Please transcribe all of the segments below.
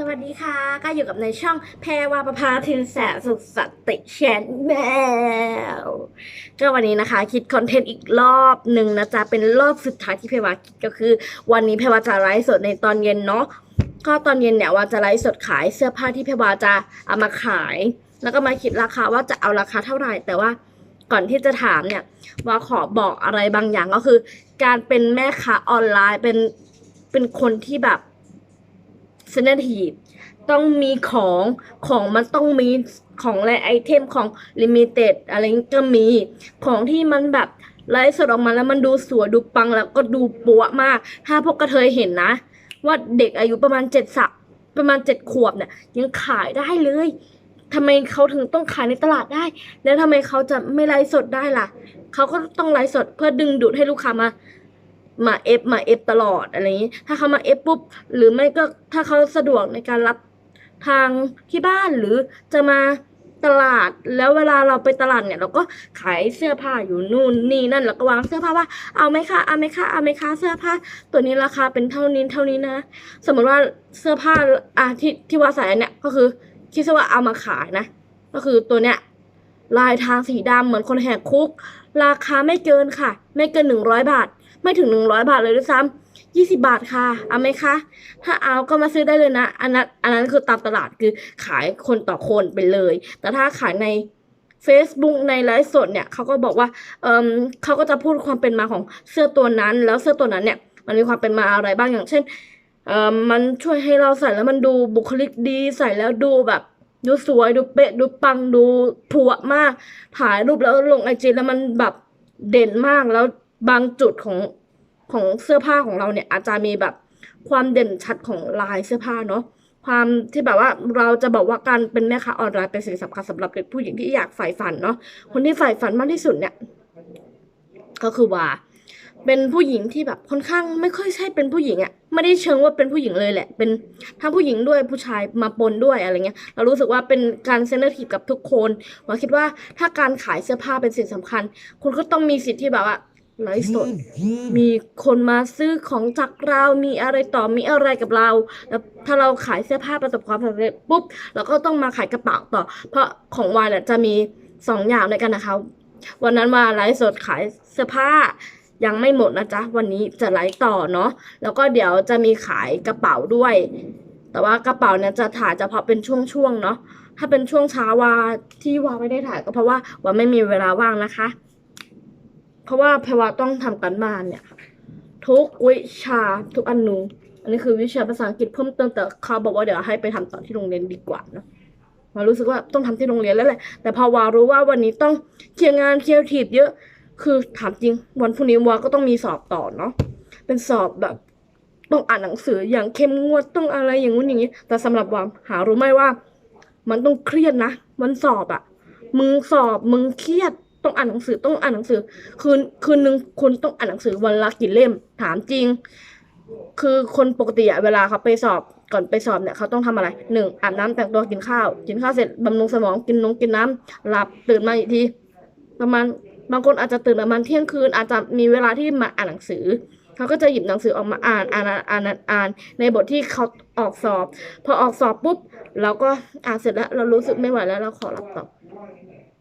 สวัสดีค่ะ ก็อยู่กับในช่องแพรวาประภาทินแสสุขสติแชนแนลก็วันนี้นะคะ คิดคอนเทนต์อีกรอบหนึ่งนะจ๊ะ เป็นรอบสุดท้ายที่แพรวาคิดก็คือ วันนี้แพรวาจะไลฟ์สดในตอนเย็นเนาะก็ตอนเย็นเนี่ยว่าจะไลฟ์สดขายเสื้อผ้าที่แพรวาจะเอามาขาย แล้วก็มาคิดราคาว่าจะเอาราคาเท่าไหร่ แต่ว่าก่อนที่จะถามเนี่ย ว่าขอบอกอะไรบางอย่างก็คือ การเป็นแม่ค้าออนไลน์เป็นเป็นคนที่แบบ เซนทีฟต้องมีของของมันต้องมีของและไอเทมของลิมิเต็ดอะไรก็มีของที่มันแบบไลฟ์สดออกมาแล้วมันดูสวยดูปังแล้วก็ดูปัวมาก ถ้าพวกกระเทยเห็นนะ ว่าเด็กอายุประมาณเจ็ดสักประมาณเจ็ดขวบเนี่ยยังขายได้เลยทำไมเขาถึงต้องขายในตลาดได้ แล้วทำไมเขาจะไม่ไลฟ์สดได้ล่ะ เขาก็ต้องไลฟ์สดเพื่อดึงดูดให้ลูกค้ามา มาเอฟมาเอฟตลอดอะไรอย่างนี้ ถ้าเขามาเอฟปุ๊บ หรือไม่ก็ถ้าเขาสะดวกในการรับทางที่บ้านหรือจะมาตลาดแล้วเวลาเราไปตลาดเนี่ยเราก็ขายเสื้อผ้าอยู่นู่นนี่นั่นแล้วก็วางเสื้อผ้าว่าเอาไหมคะเอาไหมคะเอาไหมคะเสื้อผ้า ตัวนี้ราคาเป็นเท่านี้เท่านี้นะ สมมติว่าเสื้อผ้าอะที่ที่ว่าใส่อันเนี่ยก็คือคิดซะว่าเอามาขายนะ ก็คือตัวเนี้ยลายทางสีดำเหมือนคนแหกคุก ราคาไม่เกินค่ะ ไม่เกินหนึ่งร้อยบาท ไม่ถึงหนึ่งร้อยบาทเลยด้วยซ้ำยี่สิบาทค่ะ เอาไหมคะ ถ้าเอาก็มาซื้อได้เลยนะ อันนั้นอันนั้นคือตามตลาดคือขายคนต่อคนไปเลย แต่ถ้าขายใน Facebook ในไลฟ์สดเนี่ยเขาก็บอกว่าเออเขาก็จะพูดความเป็นมาของเสื้อตัวนั้น แล้วเสื้อตัวนั้นเนี่ยมันมีความเป็นมาอะไรบ้างอย่างเช่นเออมันช่วยให้เราใส่แล้วมันดูบุคลิกดีใส่แล้วดูแบบ ดูสวยดูเป๊ะดูปังดูผัวมาก ถ่ายรูปแล้วลงไอจีแล้วมันแบบเด่นมากแล้ว บางจุดของของเสื้อผ้าของเราเนี่ย อาจจะมีแบบความเด่นชัดของลายเสื้อผ้าเนาะความที่แบบว่าเราจะบอกว่าการเป็นแม่ค้าออนไลน์เป็นสิ่งสำคัญสำหรับเด็กผู้หญิงที่อยากใฝ่ฝันเนาะคนที่ใฝ่ฝันมากที่สุดเนี่ย ก็คือว่า เป็นผู้หญิงที่แบบค่อนข้างไม่ค่อยใช่เป็นผู้หญิงอะ่ะไม่ได้เชิงว่าเป็นผู้หญิงเลยแหละ เป็นทั้งผู้หญิงด้วยผู้ชายมาปนด้วยอะไรเงี้ย เรารู้สึกว่าเป็นการเซนเซอร์ทีฟกับทุกคนเราคิดว่าถ้าการขายเสื้อผ้าเป็นสิ่งสำคัญ คุณก็ต้องมีสิทธิ์ที่แบบว่า ไลฟ์สดมีคนมาซื้อของจากเรามีอะไรต่อมีอะไรกับเรา แล้วถ้าเราขายเสื้อผ้าประสบความสำเร็จปุ๊บเราก็ต้องมาขายกระเป๋าต่อ เพราะของวายเนี่ยจะมีสองอย่างด้วยกันนะคะ วันนั้นมาไลฟ์สดขายเสื้อผ้ายังไม่หมดนะจ๊ะ วันนี้จะไลฟ์ต่อเนาะแล้วก็เดี๋ยวจะมีขายกระเป๋าด้วย แต่ว่ากระเป๋าเนี่ยจะถ่ายเฉพาะเป็นช่วงๆเนาะถ้าเป็นช่วงเช้าวาที่วาไม่ได้ถ่ายก็เพราะว่าว่าไม่มีเวลาว่างนะคะ เพราะว่าแพรวาต้องทำการบ้านเนี่ยทุกวิชาทุกอนุอันนี้คือวิชาภาษาอังกฤษเพิ่มเติมแต่เขาบอกว่าเดี๋ยวให้ไปทำต่อที่โรงเรียนดีกว่าเนอะวารู้สึกว่าต้องทำที่โรงเรียนแล้วแหละ แต่พอวารู้ว่าวันนี้ต้องเคลียร์งานเคลียร์ทีบเยอะ คือถามจริง วันพรุ่งนี้วาก็ต้องมีสอบต่อเนาะเป็นสอบแบบต้องอ่านหนังสืออย่างเข้มงวดต้องอะไรอย่างงู้นอย่างนี้ แต่สำหรับวามหารู้ไหมว่า มันต้องเครียดนะวันสอบอะมึงสอบมึงเครียด ต้องอ่านหนังสือต้องอ่านหนังสือ คืนคืนหนึ่งคุณต้องอ่านหนังสือวันละกี่เล่มถามจริง คือคนปกติอะเวลาเขาไปสอบก่อนไปสอบเนี่ยเขาต้องทำอะไรหนึ่งอาบน้ำแต่งตัวกินข้าว กินข้าวเสร็จบำรุงสมองกินนงกินน้ำหลับตื่นมาอีกที ประมาณบางคนอาจจะตื่นประมาณเที่ยงคืน อาจจะมีเวลาที่มาอ่านหนังสือเขาก็จะหยิบหนังสือออกมาอ่านอ่านอ่านอ่าน ในบทที่เขาออกสอบ พอออกสอบปุ๊บเราก็อ่านเสร็จแล้วเรารู้สึกไม่ไหวแล้วเราขอหลับต่อ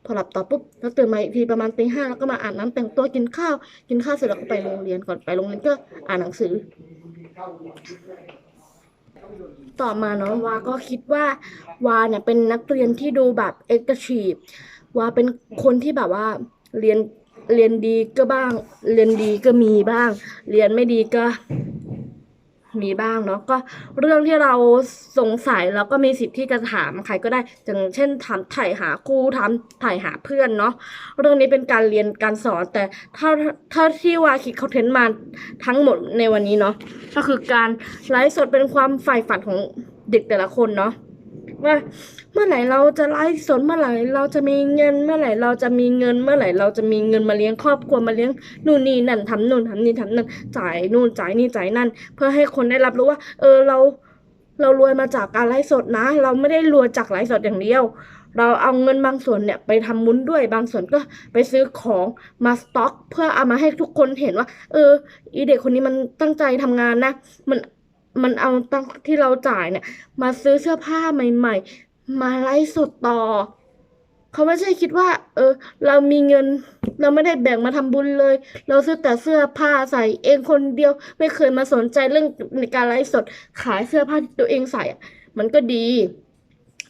พอหลับต่อปุ๊บแล้วตื่นมาอีกทีประมาณตีห้าแล้วก็มาอาบน้ำแต่งตัวกินข้าว กินข้าวเสร็จแล้วก็ไปโรงเรียนก่อนไปโรงเรียนก็อ่านหนังสือ ต่อมาเนาะวาก็คิดว่าวาเนี่ยเป็นนักเรียนที่ดูแบบเอ็กซ์ทีฟวาเป็นคนที่แบบว่าเรียนเรียนดีก็บ้าง เรียนดีก็มีบ้าง เรียนไม่ดีก็ มีบ้างเนาะก็เรื่องที่เราสงสัยเราก็มีสิทธิ์ที่จะถามใครก็ได้อย่างเช่นถามถ่ายหาครูถามถ่ายหาเพื่อนเนาะเรื่องนี้เป็นการเรียนการสอนแต่ถ้าถ้าที่วาคิดเขาเทนต์มาทั้งหมดในวันนี้เนาะก็คือการไลฟ์สดเป็นความใฝ่ฝันของเด็กแต่ละคนเนาะ ว่าเมื่อไหร่เราจะไลฟ์สดเมื่อไหร่เราจะมีเงิน เมื่อไหร่เราจะมีเงิน เมื่อไหร่เราจะมีเงินมาเลี้ยงครอบครัวมาเลี้ยงนู่นนี่นั่นทำนู่นทำนี่ทำนั่นจ่ายนู่นจ่ายนี่จ่ายนั่น เพื่อให้คนได้รับรู้ว่า เออเรา เรารวยมาจากการไลฟ์สดนะ เราไม่ได้รวยจากไลฟ์สดอย่างเดียวเราเอาเงินบางส่วนเนี่ยไปทำมุนด้วยบางส่วนก็ไปซื้อของมาสต็อก เพื่อเอามาให้ทุกคนเห็นว่า เออ อีเด็กคนนี้มันตั้งใจทำงานนะ มัน มันเอาตังที่เราจ่ายเนี่ย มาซื้อเสื้อผ้าใหม่ ๆ มาไลฟ์สดต่อ เขาไม่ใช่คิดว่า เออ เรามีเงิน เราไม่ได้แบ่งมาทำบุญเลย เราซื้อแต่เสื้อผ้าใส่เองคนเดียว ไม่เคยมาสนใจเรื่องในการไลฟ์สด ขายเสื้อผ้าที่ตัวเองใส่อะมันก็ดี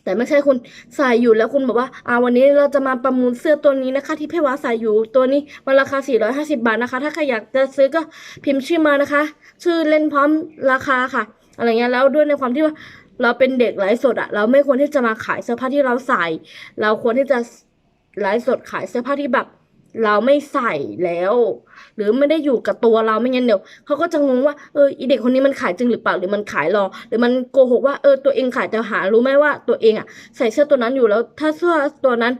แต่ไม่ใช่คุณใส่อยู่แล้วคุณบอกว่าอ่าวันนี้เราจะมาประมูลเสื้อตัวนี้นะคะ ที่เพวาใส่อยู่ตัวนี้มันราคา 450 บาทนะคะ ถ้าใครอยากจะซื้อก็พิมพ์ชื่อมานะคะ ชื่อเล่นพร้อมราคาค่ะ อะไรเงี้ยแล้วด้วยในความที่ว่าเราเป็นเด็กไลฟ์สดอะเราไม่ควรที่จะมาขายเสื้อผ้าที่เราใส่ เราควรที่จะไลฟ์สดขายเสื้อผ้าที่แบบ เราไม่ใส่แล้ว หรือไม่ได้อยู่กับตัวเราไม่งั้นเดี๋ยวเขาก็จะงงว่าเอออีเด็กคนนี้มันขายจริงหรือเปล่าหรือมันขายหลอกหรือมันโกหกว่าเออตัวเองขายแต่หารู้ไหมว่าตัวเองอะใส่เสื้อตัวนั้นอยู่แล้ว ถ้าเสื้อตัวนั้น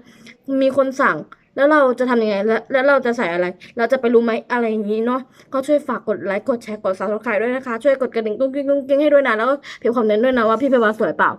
มีคนสั่งแล้วเราจะทำยังไงแล้วแล้วเราจะใส่อะไร เราจะไปรู้ไหมอะไรอย่างนี้เนาะก็ช่วยฝากกดไลค์กดแชร์กดซับสไครต์ด้วยนะคะ ช่วยกดกระดิ่งกุ้งกิ้งกุ้งกิ้งให้ด้วยนะแล้วก็พิมพ์คอมเมนต์ด้วยนะว่าพี่เพวาสวยเปล่า